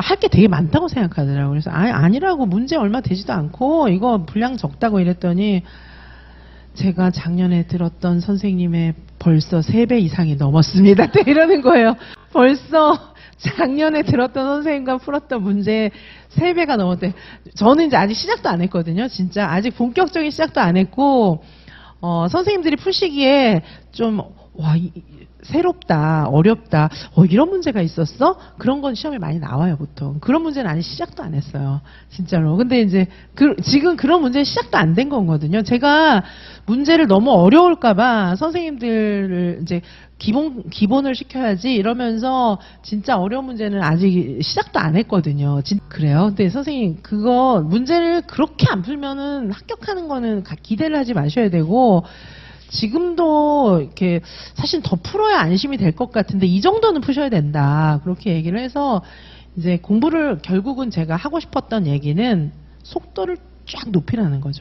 할 게 되게 많다고 생각하더라고요. 그래서 아, 아니라고 문제 얼마 되지도 않고 이거 분량 적다고 이랬더니 제가 작년에 들었던 선생님의 벌써 3배 이상이 넘었습니다. 네, 이러는 거예요. 벌써 작년에 들었던 선생님과 풀었던 문제 3배가 넘었대. 저는 이제 아직 시작도 안 했거든요. 진짜 아직 본격적인 시작도 안 했고 어, 선생님들이 푸시기에 좀 와, 이- 이- 새롭다, 어렵다, 어, 이런 문제가 있었어? 그런 건 시험에 많이 나와요, 보통. 그런 문제는 아직 시작도 안 했어요. 진짜로. 근데 이제, 그, 지금 그런 문제 시작도 안 된 거거든요. 제가 문제를 너무 어려울까봐 선생님들을 이제 기본, 기본을 시켜야지 이러면서 진짜 어려운 문제는 아직 시작도 안 했거든요. 진- 그래요. 근데 선생님, 그거 문제를 그렇게 안 풀면은 합격하는 거는 가- 기대를 하지 마셔야 되고, 지금도 이렇게 사실 더 풀어야 안심이 될 것 같은데 이 정도는 푸셔야 된다. 그렇게 얘기를 해서 이제 공부를 결국은 제가 하고 싶었던 얘기는 속도를 쫙 높이라는 거죠.